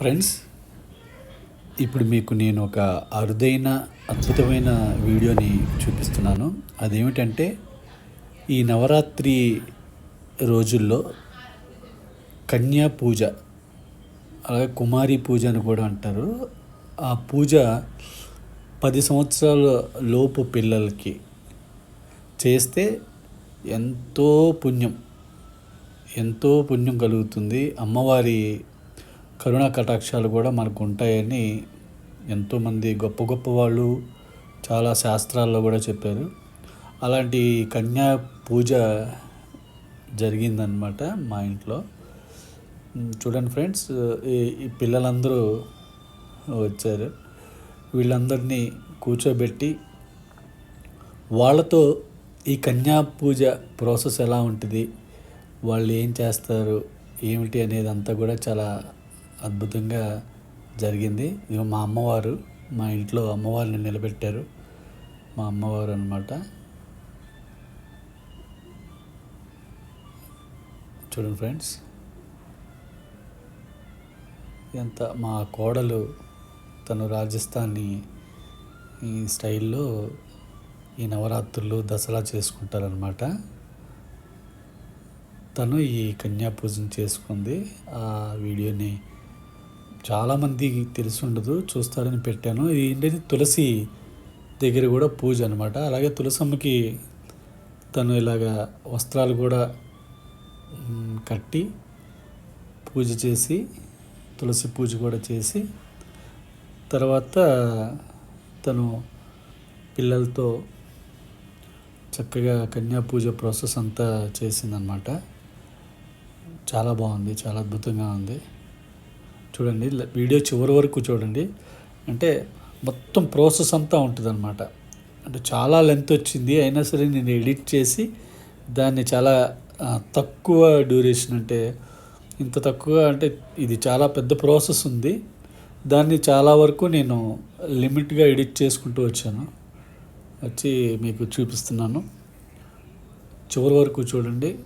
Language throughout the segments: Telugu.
ఫ్రెండ్స్ ఇప్పుడు మీకు నేను ఒక అరుదైన అద్భుతమైన వీడియోని చూపిస్తున్నాను. అదేమిటంటే ఈ నవరాత్రి రోజుల్లో కన్యా పూజ అలాగే కుమారి పూజ అని కూడా అంటారు. ఆ పూజ పది సంవత్సరాల లోపు పిల్లలకి చేస్తే ఎంతో పుణ్యం ఎంతో పుణ్యం కలుగుతుంది. అమ్మవారి కరుణా కటాక్షాలు కూడా మనకు ఉంటాయని ఎంతోమంది గొప్ప గొప్ప వాళ్ళు చాలా శాస్త్రాల్లో కూడా చెప్పారు. అలాంటి కన్యా పూజ జరిగిందనమాట మా ఇంట్లో. చూడండి ఫ్రెండ్స్ ఈ పిల్లలందరూ వచ్చారు. వీళ్ళందరినీ కూర్చోబెట్టి వాళ్ళతో ఈ కన్యా పూజ ప్రాసెస్ ఎలా ఉంటుంది వాళ్ళు ఏం చేస్తారు ఏమిటి అనేది అంతా కూడా చాలా అద్భుతంగా జరిగింది. ఇక మా అమ్మవారు మా ఇంట్లో అమ్మవారిని నిలబెట్టారు. మా అమ్మవారు అనమాట చూడండి ఫ్రెండ్స్. ఎంత మా కోడలు తను రాజస్థానీ ఈ స్టైల్లో ఈ నవరాత్రులు దసరా చేసుకుంటారనమాట తను ఈ కన్యా పూజను చేసుకుంది. ఆ వీడియోని చాలామందికి తెలిసి ఉండదు చూస్తారని పెట్టాను. ఇది ఏంటంటే తులసి దగ్గర కూడా పూజ అనమాట అలాగే తులసమ్మకి తను ఇలాగా వస్త్రాలు కూడా కట్టి పూజ చేసి తులసి పూజ కూడా చేసి తర్వాత తను పిల్లలతో చక్కగా కన్యా పూజ ప్రాసెస్ అంతా చేసిందనమాట చాలా బాగుంది చాలా అద్భుతంగా ఉంది. చూడండి వీడియో చివరి వరకు చూడండి. అంటే మొత్తం ప్రాసెస్ అంతా ఉంటుందన్నమాట. అంటే చాలా లెంత్ వచ్చింది అయినా సరే నేను ఎడిట్ చేసి దాన్ని చాలా తక్కువ డ్యూరేషన్ అంటే ఇంత తక్కువ అంటే ఇది చాలా పెద్ద ప్రాసెస్ ఉంది. దాన్ని చాలా వరకు నేను లిమిట్గా ఎడిట్ చేసుకుంటూ వచ్చాను. వచ్చి మీకు చూపిస్తున్నాను. చివరి వరకు చూడండి.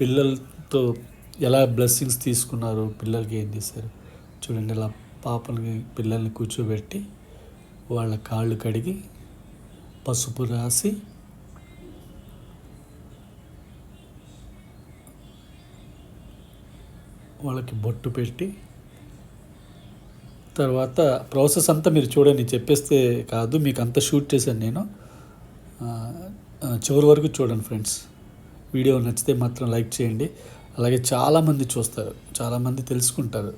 పిల్లలతో ఎలా బ్లెస్సింగ్స్ తీసుకున్నారు పిల్లలకి ఏం చేశారు? చూడండి ఇలా పాపలకి పిల్లల్ని కూర్చోబెట్టి వాళ్ళ కాళ్ళు కడిగి పసుపు రాసి వాళ్ళకి బొట్టు పెట్టి తర్వాత ప్రాసెస్ అంతా మీరు చూడండి చెప్పేస్తే కాదు మీకు అంతా షూట్ చేశాను నేను. చివరి వరకు చూడండి ఫ్రెండ్స్. వీడియో నచ్చితే మాత్రం లైక్ చేయండి. అలాగే చాలామంది చూస్తారు చాలామంది తెలుసుకుంటారు.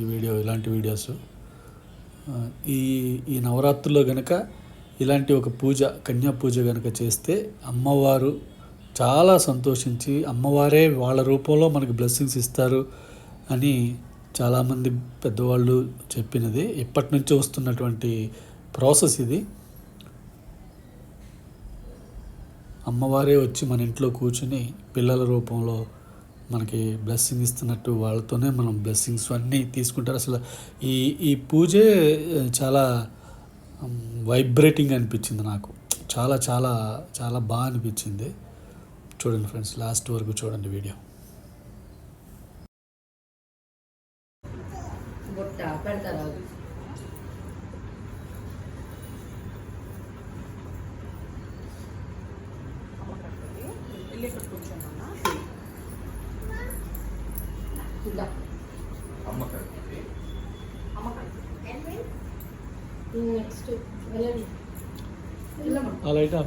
ఈ వీడియో ఇలాంటి వీడియోస్. ఈ ఈ నవరాత్రుల్లో గనక ఇలాంటి ఒక పూజ కన్యా పూజ గనక చేస్తే అమ్మవారు చాలా సంతోషించి అమ్మవారే వాళ్ళ రూపంలో మనకి బ్లెస్సింగ్స్ ఇస్తారు అని చాలామంది పెద్దవాళ్ళు చెప్పినది. ఎప్పటి నుంచో వస్తున్నటువంటి ప్రాసెస్ ఇది. అమ్మవారే వచ్చి మన ఇంట్లో కూర్చుని పిల్లల రూపంలో మనకి బ్లెస్సింగ్ ఇస్తున్నట్టు వాళ్ళతోనే మనం బ్లెస్సింగ్స్ అన్నీ తీసుకుంటారు. అసలు ఈ ఈ పూజే చాలా వైబ్రేటింగ్ అనిపించింది నాకు. చాలా చాలా చాలా బాగా అనిపించింది. చూడండి ఫ్రెండ్స్ లాస్ట్ వరకు చూడండి వీడియో.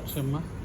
ఆ లైట్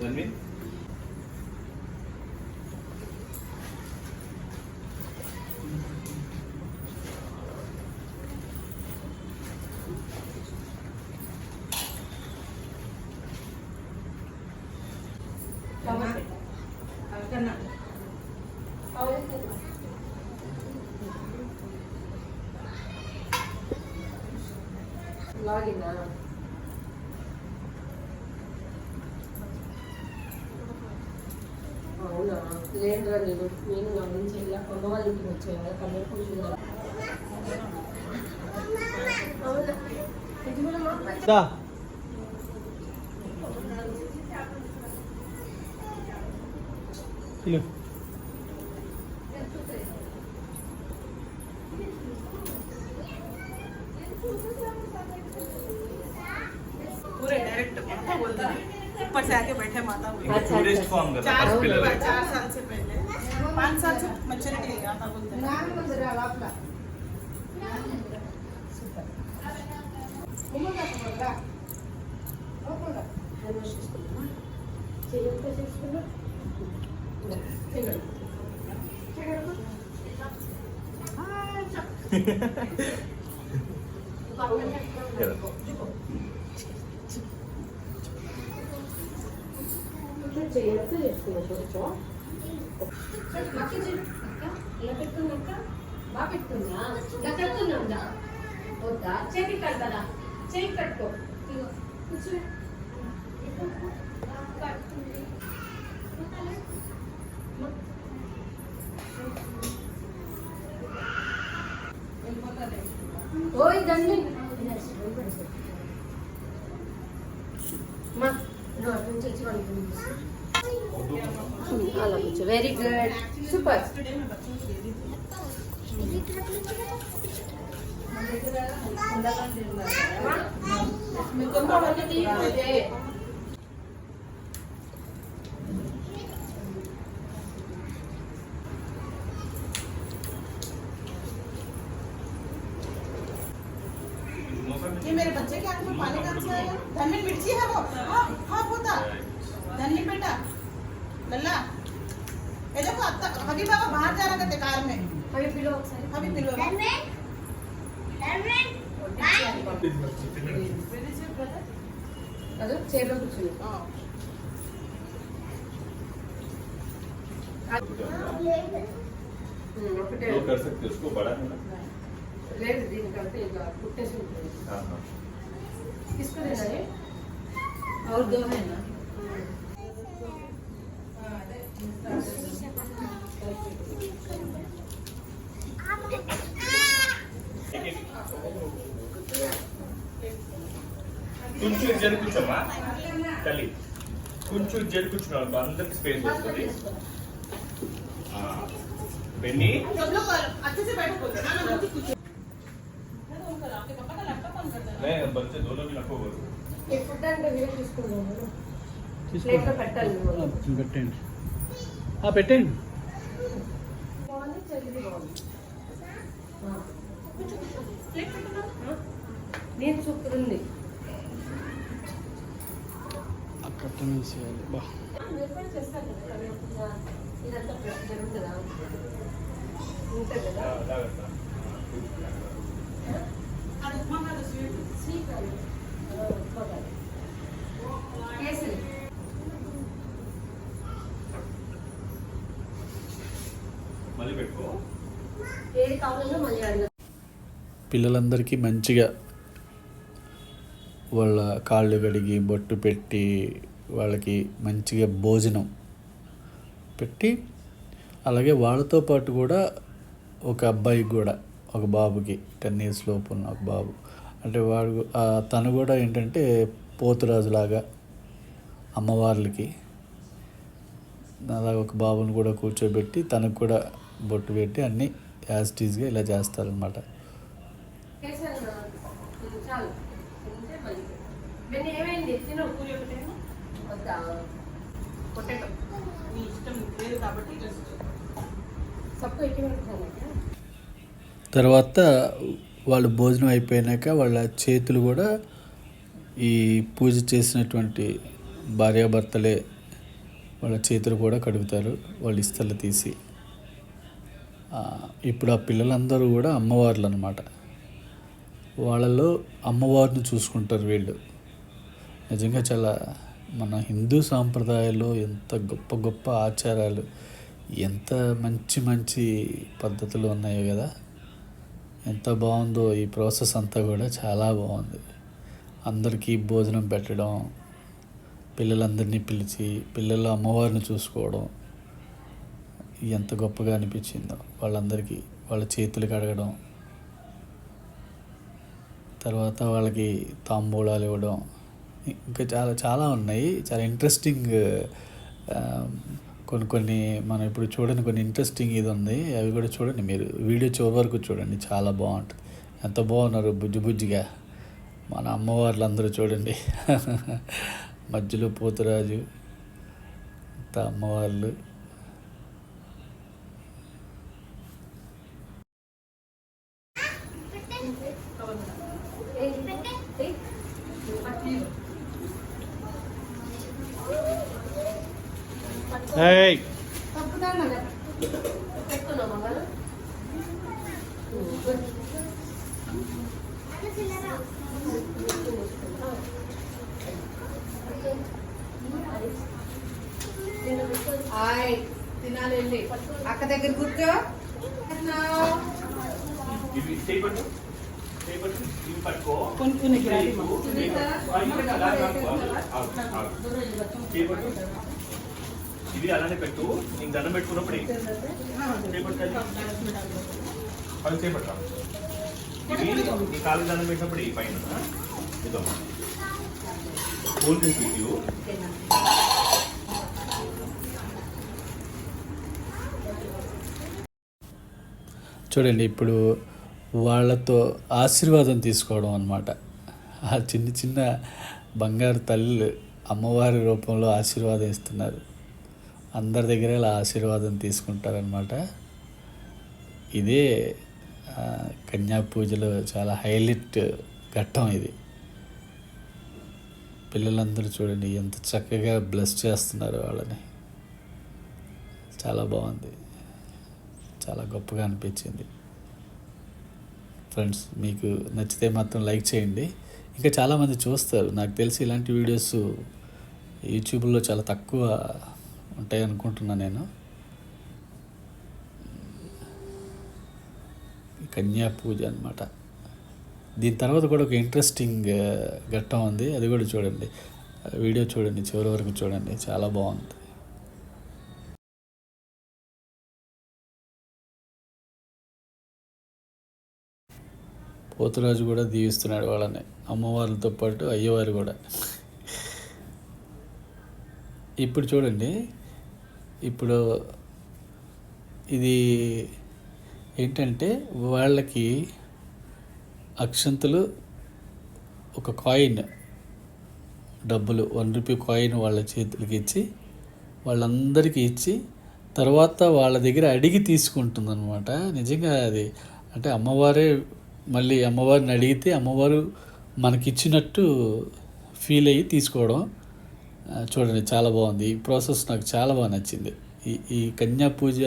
Janmin? ఆహా. ధన్వి లాగినా అవునా లేదురా నేను నేను గమనించి ఇలా అమ్మ వాళ్ళ ఇంటికి వచ్చాను కదా కన్నడ కూర్చుని అవునా ఇది पूरे डायरेक्ट माता बोल रहे ऊपर से आके बैठे माता बोल रहे टूरिस्ट फॉर्म कर चार चार साल से पहले। पाँच साल से मैच्योरिटी है। माता बोलते Thank you. तो చేసుకున్నా అక్క, అక్క బాగా పెట్టుకుందా ఇలా కడుతున్నా ఉందా వద్దా చేతికి కడతారా చేయి కట్టుకో కూర్చో ఓయ్ దండి वेरी गुड सुपर ये मेरे बच्चे के हाथ में पानी कहाँ से आया धन मिर्ची है वो? हाँ हाँ होता धन बेटा। लल्ला। ये देखो अब तक अभी बाबा बाहर जा रहा करते कार में అవి పిలువ ఒకసారి अभी पिलो అదో చైర్లో కూర్చుని ఉమ్, ఒకటే दो कर सकते हो उसको बड़ा है ना లేదు దీనికంటే ఇక కుట్టేసి ఉంటుంది हाँ हाँ తీసుకునేదా और दो है ना కొంచెం జరిపించమ్మా తల్లి కొంచెం జరిపించున్నాను అందరికి స్పేస్ వస్తుంది. పెన్ని పెట్టండి పెట్టండి నేను చూపుతుంది. అక్కడ వేసేయాలి బా పిల్లలందరికీ మంచిగా వాళ్ళ కాళ్ళు కడిగి బొట్టు పెట్టి వాళ్ళకి మంచిగా భోజనం పెట్టి అలాగే వాళ్ళతో పాటు కూడా ఒక అబ్బాయికి కూడా ఒక బాబుకి టెన్ ఇయర్స్ లోపు ఉన్న ఒక బాబు. అంటే వాడు తను కూడా ఏంటంటే పోతురాజులాగా అమ్మవార్లకి అలాగే ఒక బాబుని కూడా కూర్చోబెట్టి తనకు కూడా బొట్టు పెట్టి అన్నీ యాజ్ టీజ్గా ఇలా చేస్తారనమాట కేసరి ఇది చాలు తింటే మళ్ళీ నేను ఏమైంది తిను పూరి ఒకటేమో వద్దా పొటాటో నీ ఇష్టం లేదు కాబట్టి just సబ్కు ఎక్కడ పెడతాను తర్వాత వాళ్ళు భోజనం అయిపోయినాక వాళ్ళ చేతులు కూడా ఈ పూజ చేసినటువంటి భార్యాభర్తలే వాళ్ళ చేతులు కూడా కడుగుతారు వాళ్ళు ఇస్తలు తీసి. ఇప్పుడు ఆ పిల్లలందరూ కూడా అమ్మవార్లు అనమాట వాళ్ళలో అమ్మవారిని చూసుకుంటారు వీళ్ళు. నిజంగా చాలా మన హిందూ సాంప్రదాయాల్లో ఎంత గొప్ప గొప్ప ఆచారాలు. ఎంత మంచి మంచి పద్ధతులు ఉన్నాయో కదా ఎంత బాగుందో ఈ ప్రాసెస్ అంతా కూడా చాలా బాగుంది. అందరికీ భోజనం పెట్టడం పిల్లలందరినీ పిలిచి పిల్లల అమ్మవారిని చూసుకోవడం ఎంత గొప్పగా అనిపించిందో వాళ్ళందరికీ వాళ్ళ చేతులు కడగడం తర్వాత వాళ్ళకి తాంబూలాలు ఇవ్వడం ఇంకా చాలా చాలా ఉన్నాయి. చాలా ఇంట్రెస్టింగ్ కొన్ని కొన్ని మనం ఇప్పుడు చూడండి కొన్ని ఇంట్రెస్టింగ్ ఇది ఉంది. అవి కూడా చూడండి మీరు. వీడియో చివరి వరకు చూడండి. చాలా బాగుంటుంది. ఎంత బాగున్నారు బుజ్జి బుజ్జిగా. మన అమ్మవార్లు అందరూ చూడండి. మధ్యలో పోతురాజు అంత అమ్మవార్లు తప్పుతాను కదా పెట్టుకున్నామా మనం హాయ్ తినాలి అక్క దగ్గర కూర్చో. కొన్ని కొన్ని ఇది అలానే పెట్టు. నీకు దండం పెట్టుకున్నప్పుడు ఇవి. చేయబట్టు తల్లి. ఇవి నీ కాలు దండం పెట్టినప్పుడు ఈ పైన. ఇదో కూల్ వీడియో చూడండి ఇప్పుడు వాళ్ళతో ఆశీర్వాదం తీసుకోవడం అనమాట ఆ చిన్న చిన్న బంగారు తల్లి అమ్మవారి రూపంలో ఆశీర్వాదం ఇస్తున్నారు. అందరి దగ్గర ఇలా ఆశీర్వాదం తీసుకుంటారనమాట ఇదే కన్యా పూజలో చాలా హైలైట్ ఘట్టం ఇది. పిల్లలందరూ చూడండి ఎంత చక్కగా బ్లెస్ చేస్తున్నారు వాళ్ళని. చాలా బాగుంది. చాలా గొప్పగా అనిపించింది. ఫ్రెండ్స్ మీకు నచ్చితే మాత్రం లైక్ చేయండి. ఇంకా చాలామంది చూస్తారు. నాకు తెలిసి ఇలాంటి వీడియోస్ యూట్యూబ్లో చాలా తక్కువ ఉంటాయి అనుకుంటున్నాను నేను. కన్యా పూజ అనమాట దీని తర్వాత కూడా ఒక ఇంట్రెస్టింగ్ ఘట్టం ఉంది. అది కూడా చూడండి. వీడియో చూడండి. చివరి వరకు చూడండి. చాలా బాగుంది. పోతురాజు కూడా దీవిస్తున్నాడు వాళ్ళని. అమ్మవారితో పాటు అయ్యవారు కూడా. ఇప్పుడు చూడండి. ఇప్పుడు ఇది ఏంటంటే వాళ్ళకి అక్షంతలు ఒక కాయిన్ డబ్బులు వన్ రూపీ కాయిన్ వాళ్ళ చేతులకి ఇచ్చి వాళ్ళందరికీ ఇచ్చి తర్వాత వాళ్ళ దగ్గర అడిగి తీసుకుంటుందన్నమాట. నిజంగా అది అంటే అమ్మవారే మళ్ళీ అమ్మవారిని అడిగితే అమ్మవారు మనకిచ్చినట్టు ఫీల్ అయ్యి తీసుకోవడం. చూడండి చాలా బాగుంది. ఈ ప్రాసెస్ నాకు చాలా బాగా నచ్చింది. ఈ ఈ కన్యా పూజ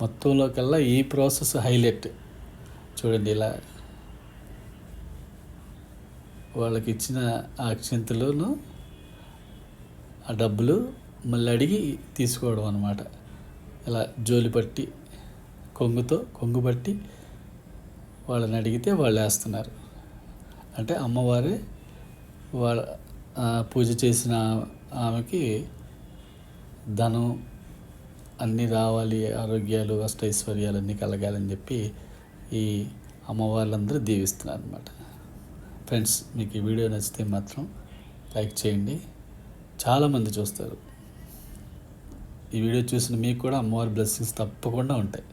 మొత్తంలో కల్లా ఈ ప్రాసెస్ హైలైట్. చూడండి ఇలా వాళ్ళకి ఇచ్చిన ఆ అక్షంతలోను ఆ డబ్బులు మళ్ళీ అడిగి తీసుకోవడం అనమాట ఇలా జోలి పట్టి కొంగుతో కొంగు పట్టి వాళ్ళని అడిగితే వాళ్ళు వేస్తున్నారు. అంటే అమ్మవారే వాళ్ళ పూజ చేసిన ఆమెకి ధనం అన్నీ రావాలి ఆరోగ్యాలు అష్టైశ్వర్యాలు అన్నీ కలగాలని చెప్పి ఈ అమ్మవార్లందరూ దీవిస్తున్నారు అనమాట ఫ్రెండ్స్ మీకు ఈ వీడియో నచ్చితే మాత్రం లైక్ చేయండి. చాలామంది చూస్తారు. ఈ వీడియో చూసిన మీకు కూడా అమ్మవారి బ్లెస్సింగ్స్ తప్పకుండా ఉంటాయి.